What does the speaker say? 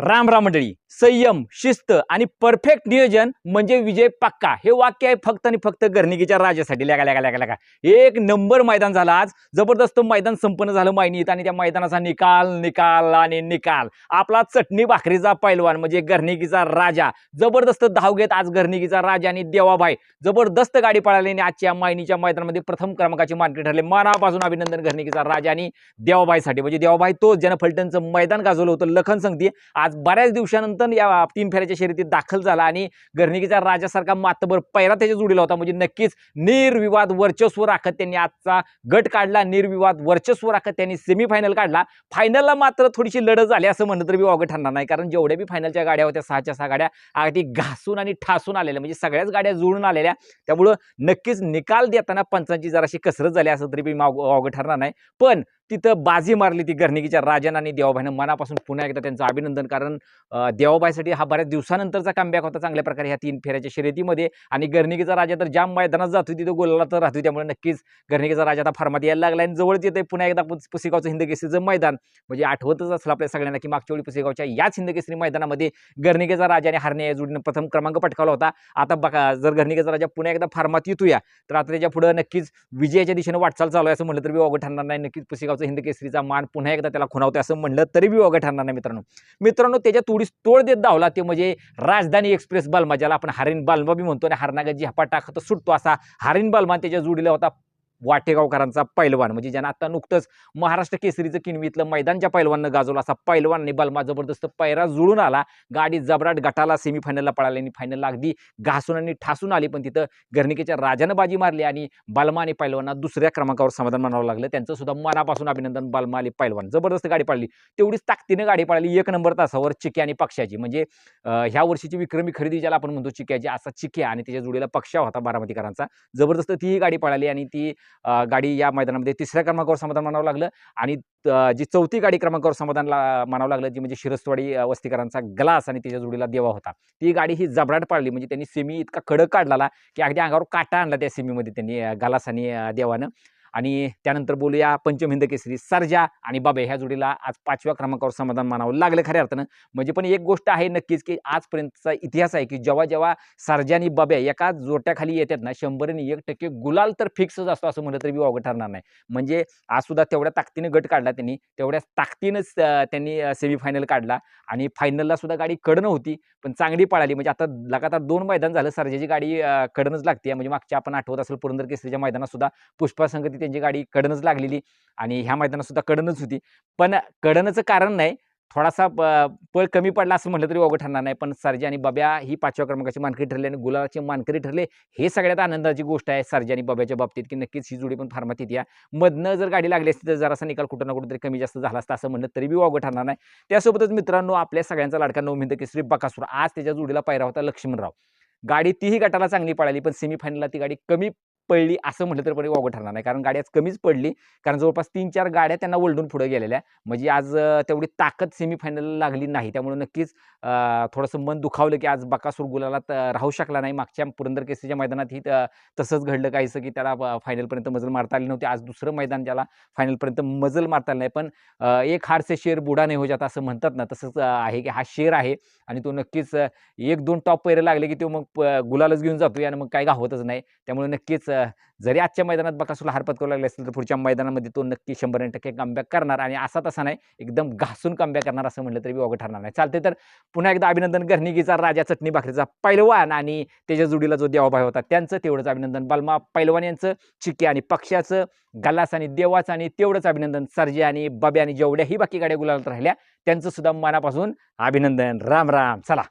राम राम मंडळी. संयम शिस्त आणि परफेक्ट नियोजन म्हणजे विजय पक्का. हे वाक्य आहे फक्त आणि फक्त गर्णिकीच्या राजासाठी. लगा लगा लगा लगा एक नंबर मैदान झालं आज. जबरदस्त मैदान संपन्न झालं मायनीत आणि त्या मैदानाचा निकाल निकाल आणि निकाल. आपला चटणी भाकरीचा पैलवान म्हणजे गर्णिकीचा राजा. जबरदस्त धाव घेत आज गर्णिकीचा राजा आणि देवाभाई. जबरदस्त गाडी पळाली आणि आजच्या मायनीच्या मैदानामध्ये प्रथम क्रमांकाची मानकरी ठरले. मनापासून अभिनंदन गर्णिकीचा राजा आणि देवाबाईसाठी म्हणजे देवाबाई तोच ज्यानं फलटणचं मैदान गाजवलं होतं. लखन संगती आज बऱ्याच दिवसानंतर या तीन फेऱ्याच्या शर्यतीत दाखल झाला आणि गर्णिकीचा राजासारखा मातबर पैरा त्याच्या जुडीला होता. म्हणजे नक्कीच निर्विवाद वर्चस्व राखत त्यांनी आजचा गट काढला. निर्विवाद वर्चस्व राखत त्यांनी सेमीफायनल काढला. फायनलला मात्र थोडीशी लढत झाली असं म्हणलं तरी मी वावगं ठरणार नाही. कारण जेवढ्या बी फायनलच्या गाड्या होत्या सहाच्या सहा गाड्या अगदी घासून आणि ठासून आलेल्या म्हणजे सगळ्याच गाड्या जुळून आलेल्या. त्यामुळं नक्कीच निकाल देताना पंचांची जराशी कसरत झाली असं तरी बी माव- ठरणार नाही. पण तिथं बाजी मारली ती गर्निकीच्या राजानं आणि देवाबाईनं. मनापासून पुन्हा एकदा त्यांचं अभिनंदन. कारण देवाबाईसाठी हा बऱ्याच दिवसानंतरचा कमबॅक होता चांगल्या प्रकारे ह्या तीन फेऱ्याच्या शर्यतीमध्ये. आणि गर्निकीचा राजा तर ज्या मैदानात जातो तिथं गोलाला तर राहतो त्यामुळे नक्कीच गर्निकीचा राजा आता फार्मात यायला लागला आणि जवळच येते पुन्हा एकदा पुसेगावचं हिंदकेसरीचं मैदान. म्हणजे आठवतच असलं आपल्या सगळ्यांना की मागच्या वेळी पुसेगावच्या याच हिंदकेसरी मैदानामध्ये गर्निकेचा राजा आणि हरणे या जोडीनं प्रथम क्रमांक पटकावला होता. आता बघा जर गर्निकेचा राजा पुन्हा एकदा फार्मात येतोया तर आता त्याच्या पुढं नक्कीच विजयाच्या दिशेने वाटचाल चालू आहे असं म्हटलं तर मी ठरणार नाही. नक्कीच हिंद हिंदकेसरीचा मान पुन्हा एकदा त्याला खुणावतोय असं म्हणलं तरी बी वगैरे ठरणार नाही मित्रांनो. मित्रांनो त्याच्या तोडीस तोड देत धावला ते म्हणजे राजधानी एक्सप्रेस बालमा ज्याला आपण हरिण बालमा बी म्हणतो आणि हरणागत हपा टाकत सुटतो असा हरिण बालमा त्याच्या जोडीला होता वाटेगावकरांचा पैलवान. म्हणजे ज्यानं आता नुकतंच महाराष्ट्र केसरीचं किनवीतलं मैदानच्या पैलवाननं गाजवलं असा पैलवानने बलमा जबरदस्त पैरा जुळून आला. गाडी जबराट गटाला सेमीफायनलला पळाली आणि फायनलला अगदी घासून आणि ठासून आली. पण तिथं गर्निकेच्या राजानं बाजी मारली आणि बालमा आणि पैलवांना दुसऱ्या क्रमांकावर समाधान मानावं लागलं. त्यांचं सुद्धा मनापासून अभिनंदन. बालमा आणि पैलवान. जबरदस्त गाडी पाळली. तेवढीच ताकदीनं गाडी पळाली. एक नंबर तासावर चिके आणि पक्षाची. म्हणजे ह्या वर्षीची विक्रमी खरेदी ज्याला आपण म्हणतो चिक्याची. असा चिक्या आणि त्याच्या जोडीला पक्षा होता बारामतीकरांचा. जबरदस्त तीही गाडी पळाली आणि ती गाडी या मैदानामध्ये तिसऱ्या क्रमांकावर समाधान मानावं लागलं आणि जी चौथी गाडी क्रमांकावर समाधानला मानावं लागलं जी म्हणजे शिरसवाडी वस्तीकरांचा ग्लास आणि त्याच्या जोडीला देवा होता. ती गाडी ही जबराट पाडली म्हणजे त्यांनी सेमी इतका कडक काढला की अगदी अंगावर काटा आणला त्या सेमीमध्ये त्यांनी गलास आणि देवानं. आणि त्यानंतर बोलूया पंचम हिंद केसरी सरजा आणि बाबे ह्या जोडीला आज पाचव्या क्रमांकावर समाधान मानावं लागलं खऱ्या अर्थानं. म्हणजे पण एक गोष्ट आहे नक्कीच की आजपर्यंतचा इतिहास आहे की जेव्हा जेव्हा सरजा आणि बाबे एका जोट्याखाली येतात ना शंभरने एक टक्के गुलाल तर फिक्सच असतो असं म्हणलं तरी वावगं ठरणार नाही. म्हणजे आज सुद्धा तेवढ्या ताकदीने गट काढला त्यांनी तेवढ्या ताकदीनंच त्यांनी सेमीफायनल काढला आणि फायनलला सुद्धा गाडी कडनं होती पण चांगली पळाली. म्हणजे आता लगातार दोन मैदान झालं सरजाची गाडी कडनच लागते म्हणजे मागच्या आपण आठवत असेल पुरंदर केसरीच्या मैदानात सुद्धा पुष्पा संगती त्यांची गाडी कडनच लागलेली आणि ह्या मैदानात सुद्धा कडनच होती. पण कडनचं कारण नाही थोडासा प- पळ कमी पडला असं म्हटलं तरी वावगं ठरणार नाही. पण सर्जा आणि बब्या ही पाचव्या क्रमांकाची मानकरी ठरली आणि गुलाबाचे मानकरी ठरले हे सगळ्यात आनंदाची गोष्ट आहे सर्जा आणि बब्याच्या बाबतीत की नक्कीच ही जोडी पण फार्मात येते मधनं जर गाडी लागली असती तर जरासा निकाल कुठं ना कुठं तरी कमी जास्त झाला असता असं म्हणलं तरी बी वावगं ठरणार नाही. त्यासोबतच मित्रांनो आपल्या सगळ्यांचा लाडका नवमिंद केसरी बकासूर. आज त्याच्या जोडीला पायरा होता लक्ष्मणराव. गाडी तीही गटाला चांगली पळाली पण सेमीफायनलला ती गाडी कमी पडली असं म्हटलं तर पण वावगं ठरणार नाही. कारण गाडी आज कमीच पडली. कारण जवळपास तीन चार गाड्या त्यांना ओलडून पुढे गेलेल्या. म्हणजे आज तेवढी ताकद सेमीफायनलला लागली नाही. त्यामुळे नक्कीच थोडंसं मन दुखावलं की आज बकासूर गुलाला राहू शकला नाही. मागच्या पुरंदर केसीच्या मैदानात ही तसंच घडलं काहीसं की त्याला फायनलपर्यंत मजल मारता आली नव्हती. आज दुसरं मैदान त्याला फायनलपर्यंत मजल मारता आली नाही. पण एक हार से शेर बुडा नाही हो जाता असं म्हणतात ना तसंच आहे की हा शेर आहे. आणि तो नक्कीच एक दोन टॉप पैरे लागले की तो मग प- गुलालच घेऊन जातो आणि मग काय गावतच नाही. त्यामुळे नक्कीच जरी आजच्या मैदानात बकासूरला हरपत करू लागले असेल तर पुढच्या मैदानामध्ये तो नक्की शंभर टक्के कमबॅक करणार आणि असा तसा नाही एकदम घासून कमबॅक करणार असं म्हटलं तरी वावगं ठरणार नाही. चालते तर पुन्हा एकदा अभिनंदन गर्निकीचा राजा चटणी भाकरीचा पैलवान आणि त्याच्या जोडीला जो देवाभाई होता त्यांचं तेवढंच अभिनंदन. बालमा पैलवान यांचं चिके आणि पक्षाचं गलास आणि देवाचं आणि तेवढंच अभिनंदन. सरजे आणि बब्या आणि जेवढ्याही बाकी गाड्या गुलालत राहिल्या त्यांचं सुद्धा मनापासून अभिनंदन. राम राम. चला.